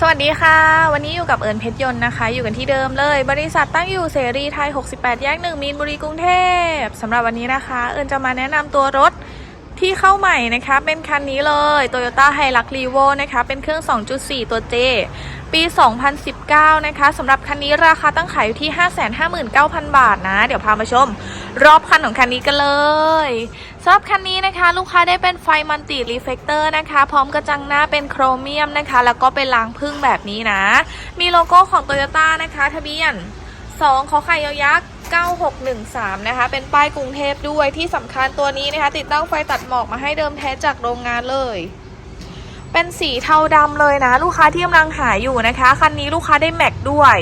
สวัสดีค่ะ วันนี้อยู่กับเอิญเพชรยนต์นะคะ อยู่กันที่เดิมเลย บริษัทตั้งอยู่เสรีไทย 68 แยกหนึ่งมีนบุรีกรุงเทพสำหรับวันนี้นะคะ เอิญจะมาแนะนำตัวรถที่เข้าใหม่นะคะ เป็นคันนี้เลย Toyota Hilux Revo นะคะ เป็นเครื่อง 2.4 ตัว J ปี 2019 นะคะสำหรับคันนี้ราคาตั้งขายอยู่ที่ 559,000 บาทนะ เดี๋ยวพามาชม รอบคันของคันนี้กันเลย สำหรับคันนี้นะคะ ลูกค้าได้เป็นไฟมันติรีเฟกเตอร์นะคะ พร้อมกระจังหน้าเป็นโครเมียมนะคะ แล้วก็เป็นรางพึ่งแบบนี้นะ มีโลโก้ของ Toyota นะคะ ทะเบียน 2 ขอไข่ยยักษ์9613 นะคะ เป็นป้ายกรุงเทพด้วยที่สำคัญตัวนี้นะคะ ติดตั้งไฟตัดหมอกมาให้เดิมแท้จากโรงงานเลย เป็นสีเทาดำเลยนะ ลูกค้าที่กำลังหาอยู่นะคะ คันนี้ลูกค้าได้แม็กด้วย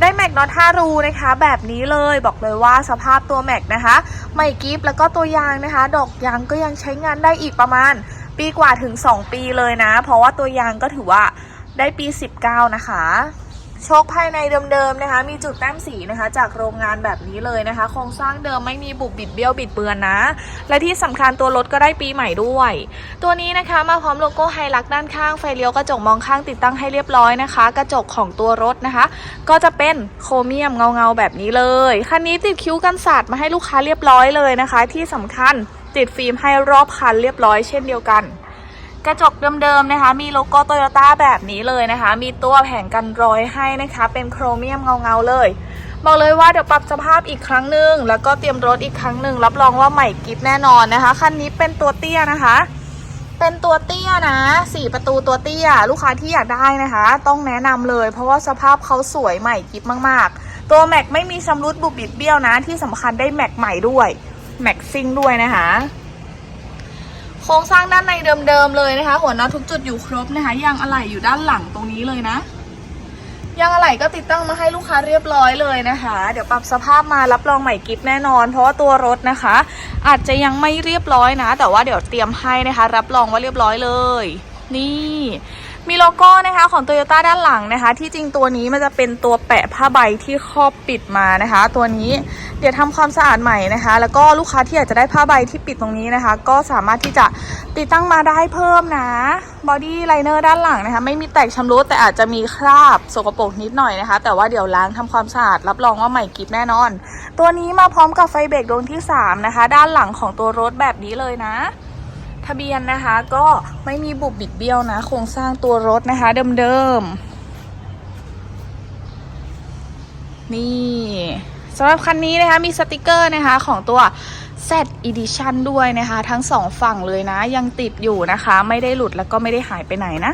ได้แม็กน็อต5รูนะคะ แบบนี้เลยบอกเลยว่าสภาพตัวแม็กนะคะ ไม่กิฟแล้วก็ตัวยางนะคะ ดอกยางก็ยังใช้งานได้อีกประมาณ ปีกว่าถึง 2 ปีเลยนะ เพราะว่าตัวยางก็ถือว่าได้ปี 19 นะคะ โชคภายในเดิมๆนะคะ มีจุดแต้มสีนะคะ จากโรงงานแบบนี้เลยนะคะ โครงสร้างเดิมไม่มีบุบบิดเบี้ยวบิดเบือนนะ และที่สำคัญตัวรถก็ได้ปีใหม่ด้วย ตัวนี้นะคะมาพร้อมโลโก้ไฮลักด้านข้างไฟเลี้ยวกระจกมองข้างติดตั้งให้เรียบร้อยนะคะ กระจกของตัวรถนะคะ ก็จะเป็นโครเมียมเงาๆแบบนี้เลยคันนี้ติดคิ้วกันสาดมาให้ลูกค้าเรียบร้อยเลยนะคะ ที่สำคัญติดฟิล์มให้รอบคันเรียบร้อยเช่นเดียวกัน กระจกเดิมๆนะคะ มีโลโก้โตโยต้าแบบนี้เลยนะคะ มีตัวแผงกันรอยให้นะคะ เป็นโครเมียมเงาๆเลย บอกเลยว่าเดี๋ยวปรับสภาพอีกครั้งหนึ่งแล้วก็เตรียมรถอีกครั้งหนึ่งรับรองว่าใหม่กิฟแน่นอนนะคะคันนี้เป็นตัวเตี้ยนะคะ เป็นตัวเตี้ยนะสี่ประตูตัวเตี้ย ลูกค้าที่อยากได้นะคะ ต้องแนะนำเลย เพราะว่าสภาพเขาสวยใหม่กิฟมากๆ ตัวแม็กไม่มีชำรุดบุบบิดเบี้ยวนะ ที่สำคัญได้แม็กใหม่ด้วยแม็กซิ่งด้วยนะคะ โครงสร้างด้านในเดิมๆเลยนะคะ หัวน็อตทุกจุดอยู่ครบนะคะยางอะไหล่อยู่ด้านหลังตรงนี้เลยนะยางอะไหล่ก็ติดตั้งมาให้ลูกค้าเรียบร้อยเลยนะคะ เดี๋ยวปรับสภาพมารับรองใหม่กิฟแน่นอน เพราะว่าตัวรถนะคะ อาจจะยังไม่เรียบร้อยนะ แต่ว่าเดี๋ยวเตรียมให้นะคะ รับรองว่าเรียบร้อยเลย นี่ มีโลโก้นะคะของ Toyota ด้านหลังนะคะ ที่จริงตัวนี้มันจะเป็นตัวแปะผ้าใบที่ครอบปิดมานะคะ ตัวนี้เดี๋ยวทำความสะอาดใหม่นะคะ แล้วก็ลูกค้าที่อยากจะได้ผ้าใบที่ปิดตรงนี้นะคะ ก็สามารถที่จะติดตั้งมาได้เพิ่มนะบอดี้ไลเนอร์ด้านหลังนะคะ ไม่มีแตกชำรุดแต่อาจจะมีคราบสกปรกนิดหน่อยนะคะ แต่ว่าเดี๋ยวล้างทำความสะอาดรับรองว่าใหม่กิฟแน่นอน ตัวนี้มาพร้อมกับไฟเบรกดวงที่สามนะคะ ด้านหลังของตัวรถแบบนี้เลยนะ ทะเบียนนะคะ ก็ไม่มีบุบบิดเบี้ยวนะ โครงสร้างตัวรถนะคะ เดิมๆ นี่สำหรับคันนี้นะคะ มีสติกเกอร์นะคะของตัว Z Edition ด้วยนะคะ ทั้งสองฝั่งเลยนะ ยังติดอยู่นะคะ ไม่ได้หลุดแล้วก็ไม่ได้หายไปไหนนะ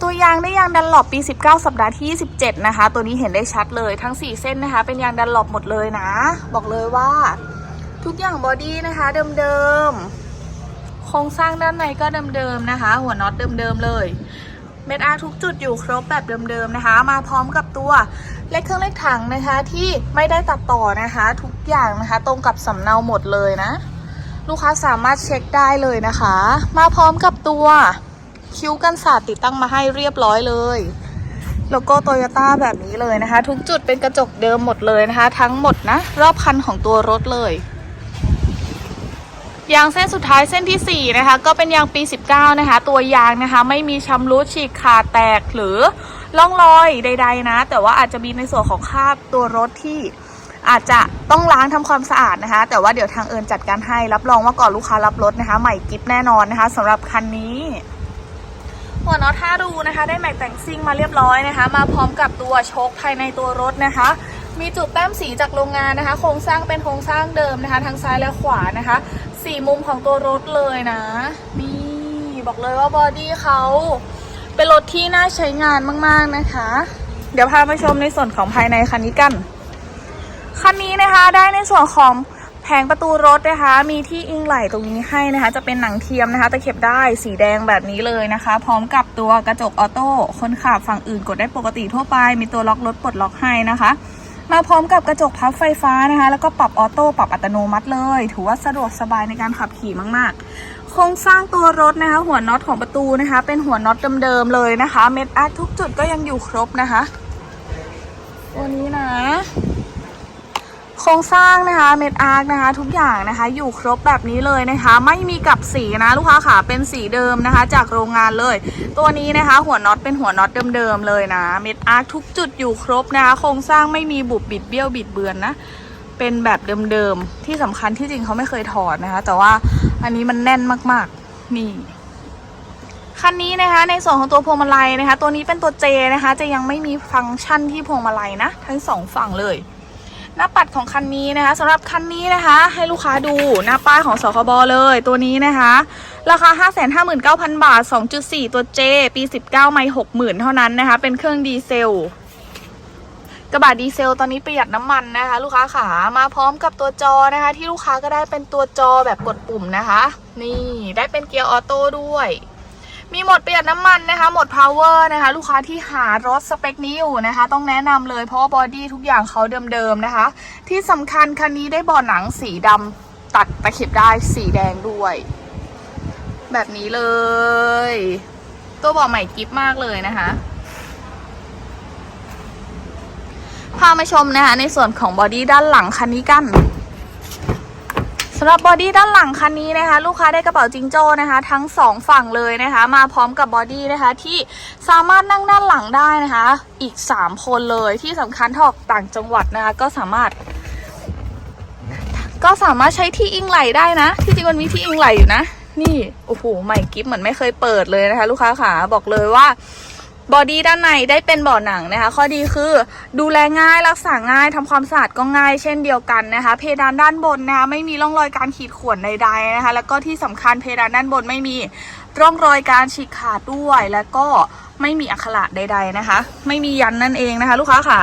ตัวยางได้ยางดันหลบปี 19 สัปดาห์ที่ 27 นะคะ ตัวนี้เห็นได้ชัดเลยทั้ง 4 เส้นนะคะ เป็นยางดันหลบหมดเลยนะ บอกเลยว่า ทุกอย่างบอดี้นะคะ เดิมๆ โครงสร้างด้านในก็เดิมๆนะคะ หัวน็อตเดิมๆเลยเม็ดอาร์ทุกจุดอยู่ครบแบบเดิมๆนะคะ มาพร้อมกับตัวเลขเครื่องเลขถังนะคะ ที่ไม่ได้ตัดต่อนะคะ ทุกอย่างนะคะ ตรงกับสำเนาหมดเลยนะ ลูกค้าสามารถเช็คได้เลยนะคะ มาพร้อมกับตัวคิ้วกันสาดติดตั้งมาให้เรียบร้อยเลยโลโก้โตโยต้าแบบนี้เลยนะคะ ทุกจุดเป็นกระจกเดิมหมดเลยนะคะ ทั้งหมดนะ รอบคันของตัวรถเลย ยางเส้นสุดท้ายเส้นทีสี่ 4 นะคะ ก็เป็นยางปี 19 นะคะ ตัวยางนะคะ ไม่มีชำรุดฉีกขาดแตกหรือล่องรอยใด ๆ นะ แต่ว่าอาจจะมีในส่วนของคราบตัวรถที่อาจจะต้องล้างทำความสะอาดนะคะ แต่ว่าเดี๋ยวทางเอิญจัดการให้รับรองว่าก่อนลูกค้ารับรถนะคะ ใหม่กิฟแน่นอนนะคะสำหรับคันนี้ หัวน็อตท่ารูนะคะ ได้แม็กแต่งซิ่งมาเรียบร้อยนะคะ มาพร้อมกับตัวโชคภายในตัวรถนะคะ มีจุดแต้มสีจากโรงงานนะคะ โครงสร้างเป็นโครงสร้างเดิมนะคะ ทั้งซ้ายและขวานะคะสี่มุมของตัวรถเลยนะ นี่บอกเลยว่าบอดี้เขาเป็นรถที่น่าใช้งานมาก ๆนะคะ เดี๋ยวพาไปชมในส่วนของภายในคันนี้กัน คันนี้นะคะได้ในส่วนของแผงประตูรถนะคะ มีที่อิงไหล่ตรงนี้ให้นะคะ จะเป็นหนังเทียมนะคะตะเข็บได้สีแดงแบบนี้เลยนะคะ พร้อมกับตัวกระจกออโต้คนขับฝั่งอื่นกดได้ปกติทั่วไป มีตัวล็อกรถปลดล็อกให้นะคะ มาพร้อมกับกระจกพับไฟฟ้านะคะ แล้วก็ปรับออโต้ปรับอัตโนมัติเลย ถือว่าสะดวกสบายในการขับขี่มาก ๆ โครงสร้างตัวรถนะคะ หัวน็อตของประตูนะคะ เป็นหัวน็อตเดิม ๆ เลยนะคะ เม็ดอาร์ตทุกจุดก็ยังอยู่ครบนะคะ ตัวนี้นะ โครงสร้างนะคะเม็ดอาร์คนะคะ ทุกอย่างนะคะ อยู่ครบแบบนี้เลยนะคะ ไม่มีกับสีนะลูกค้าค่ะเป็นสีเดิมนะคะ จากโรงงานเลย ตัวนี้นะคะ หัวน็อตเป็นหัวน็อตเดิมๆเลยนะเม็ดอาร์คทุกจุดอยู่ครบนะคะ โครงสร้างไม่มีบุบบิดเบี้ยวบิดเบือนนะเป็นแบบเดิมๆที่สำคัญที่จริงเขาไม่เคยถอดนะคะ แต่ว่าอันนี้มันแน่นมากๆนี่คันนี้นะคะในส่วนของตัวพวงมาลัยนะคะ ตัวนี้เป็นตัว J นะคะ จะยังไม่มีฟังก์ชันที่พวงมาลัยนะ ทั้งสองฝั่งเลย หน้าปัดของคันนี้นะคะสำหรับคันนี้นะคะ ให้ลูกค้าดูหน้าป้ายของสคบเลยตัวนี้นะคะ ราคา 559,000 บาท 2.4 ตัว J ปี 19 ไม่ 60,000 เท่านั้นนะคะ เป็นเครื่องดีเซล กระบะดีเซลตอนนี้ประหยัดน้ำมันนะคะ ลูกค้าขามาพร้อมกับตัวจอนะคะ ที่ลูกค้าก็ได้เป็นตัวจอแบบกดปุ่มนะคะ นี่ได้เป็นเกียร์ออโต้ด้วย มีหมดประหยัดน้ำมันนะคะ หมด power นะคะ ลูกค้าที่หารถสเปคนี้อยู่นะคะ ต้องแนะนำเลยเพราะบอดี้ทุกอย่างเขาเดิมๆนะคะ ที่สำคัญคันนี้ได้บาะหนังสีดำตัดตะเข็บได้สีแดงด้วย แบบนี้เลย ตัวบาะใหม่กิฟมากเลยนะคะพามาชมนะคะในส่วนของบอดี้ด้านหลังคันนี้กัน สำหรับบอดี้ด้านหลังคันนี้นะคะ ลูกค้าได้กระเป๋าจิงโจ้นะคะ ทั้งสองฝั่งเลยนะคะ มาพร้อมกับบอดี้นะคะ ที่สามารถนั่งด้านหลังได้นะคะ อีก 3 คนเลยที่สำคัญถออกต่างจังหวัดนะคะ ก็สามารถ ก็สามารถใช้ที่อิงไหลได้นะ ที่จริงมันมีที่อิงไหลอยู่นะ นี่โอ้โหใหม่กิฟเหมือนไม่เคยเปิดเลยนะคะ ลูกค้าขาบอกเลยว่า บอดี้ด้านในได้เป็นเบาะหนังนะคะ ข้อดีคือดูแลง่ายรักษาง่ายทำความสะอาดก็ง่ายเช่นเดียวกันนะคะ เพดานด้านบนนะคะไม่มีร่องรอยการขีดข่วนใดๆนะคะ แล้วก็ที่สำคัญเพดานด้านบนไม่มีร่องรอยการฉีกขาดด้วยแล้วก็ไม่มีอักขระใด ๆนะคะ ไม่มียันนั่นเองนะคะ ลูกค้าขา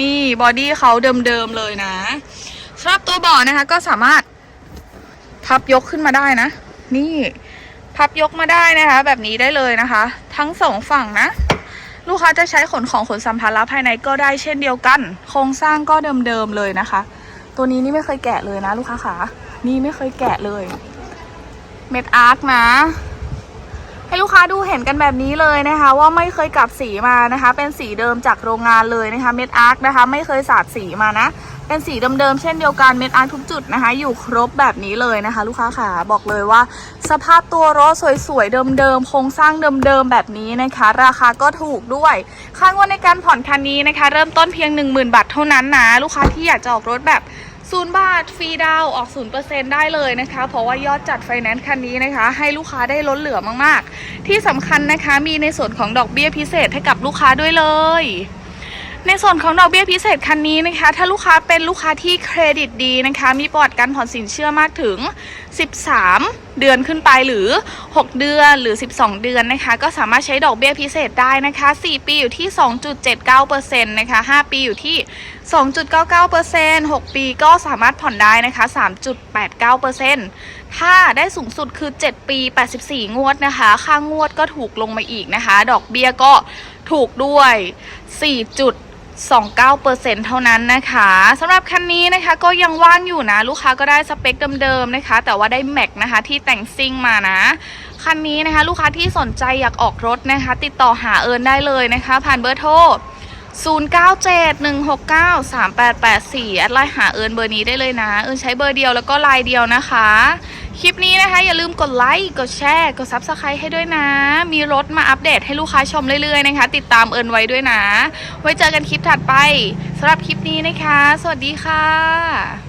นี่บอดี้เขาเดิมๆเลยนะสำหรับตัวเบาะนะคะ ก็สามารถพับยกขึ้นมาได้นะ นี่พับยกมาได้นะคะ แบบนี้ได้เลยนะคะ ทั้งสองฝั่งนะ ลูกค้าจะใช้ขนของขนสัมภาระภายในก็ได้เช่นเดียวกัน โครงสร้างก็เดิมๆเลยนะคะ ตัวนี้นี่ไม่เคยแกะเลยนะ ลูกค้าขานี่ไม่เคยแกะเลย เม็ดอาร์คนะ ให้ลูกค้าดูเห็นกันแบบนี้เลยนะคะ ว่าไม่เคยกลับสีมานะคะ เป็นสีเดิมจากโรงงานเลยนะคะ เม็ดอาร์คนะคะ ไม่เคยสาดสีมานะ เป็นสีเดิมๆเช่นเดียวกันเม็ดอาร์ทุกจุดนะคะ อยู่ครบแบบนี้เลยนะคะ ลูกค้าขาบอกเลยว่า สภาพตัวรถสวยๆเดิมๆโครงสร้างเดิมๆแบบนี้นะคะ ราคาก็ถูกด้วยค่างวดในการผ่อนคันนี้นะคะ เริ่มต้นเพียง 10,000 บาทเท่านั้นนะลูกค้าที่อยากจะออกรถแบบศูนย์บาทฟรีดาวน์ออก 0%ได้เลยนะคะ เพราะว่ายอดจัดไฟแนนซ์คันนี้นะคะ ให้ลูกค้าได้ลดเหลือมากๆ ที่สำคัญนะคะมีในส่วนของดอกเบี้ยพิเศษให้กับลูกค้าด้วยเลย ในส่วนของดอกเบี้ยพิเศษคันนี้นะคะ ถ้าลูกค้าเป็นลูกค้าที่เครดิตดีนะคะ มีประวัติการผ่อนสินเชื่อมากถึง 13 เดือนขึ้นไปหรือ 6 เดือนหรือ 12 เดือนนะคะ ก็สามารถใช้ดอกเบี้ยพิเศษได้นะคะ 4 ปีอยู่ที่ 2.79%นะคะ 5 ปีอยู่ที่ 2.99% 6 ปีก็สามารถผ่อนได้นะคะ 3.89%ถ้าได้สูงสุดคือ 7 ปี 84 งวดนะคะ ค่างงวดก็ถูกลงมาอีกนะคะ ดอกเบี้ยก็ถูกด้วย 29%เท่านั้นนะคะสำหรับคันนี้นะคะก็ยังว่างอยู่นะ ลูกค้าก็ได้สเปคเดิมๆนะคะ แต่ว่าได้แม็กนะคะที่แต่งซิ่งมานะคันนี้นะคะ ลูกค้าที่สนใจอยากออกรถนะคะ ติดต่อหาเอิญได้เลยนะคะ ผ่านเบอร์โทร 0971693884 แอดไลน์หาเอิญเบอร์นี้ได้เลยนะ เอิญใช้เบอร์เดียวแล้วก็ไลน์เดียวนะคะ คลิปนี้นะคะ อย่าลืมกดไลค์กดแชร์กด s u b สไครต์ให้ด้วยนะ มีรถมาอัปเดตให้ลูกค้าชมเรื่อยๆนะคะ ติดตามเอิญไว้ด้วยนะ ไว้เจอกันคลิปถัดไปสำหรับคลิปนี้นะคะ สวัสดีค่ะ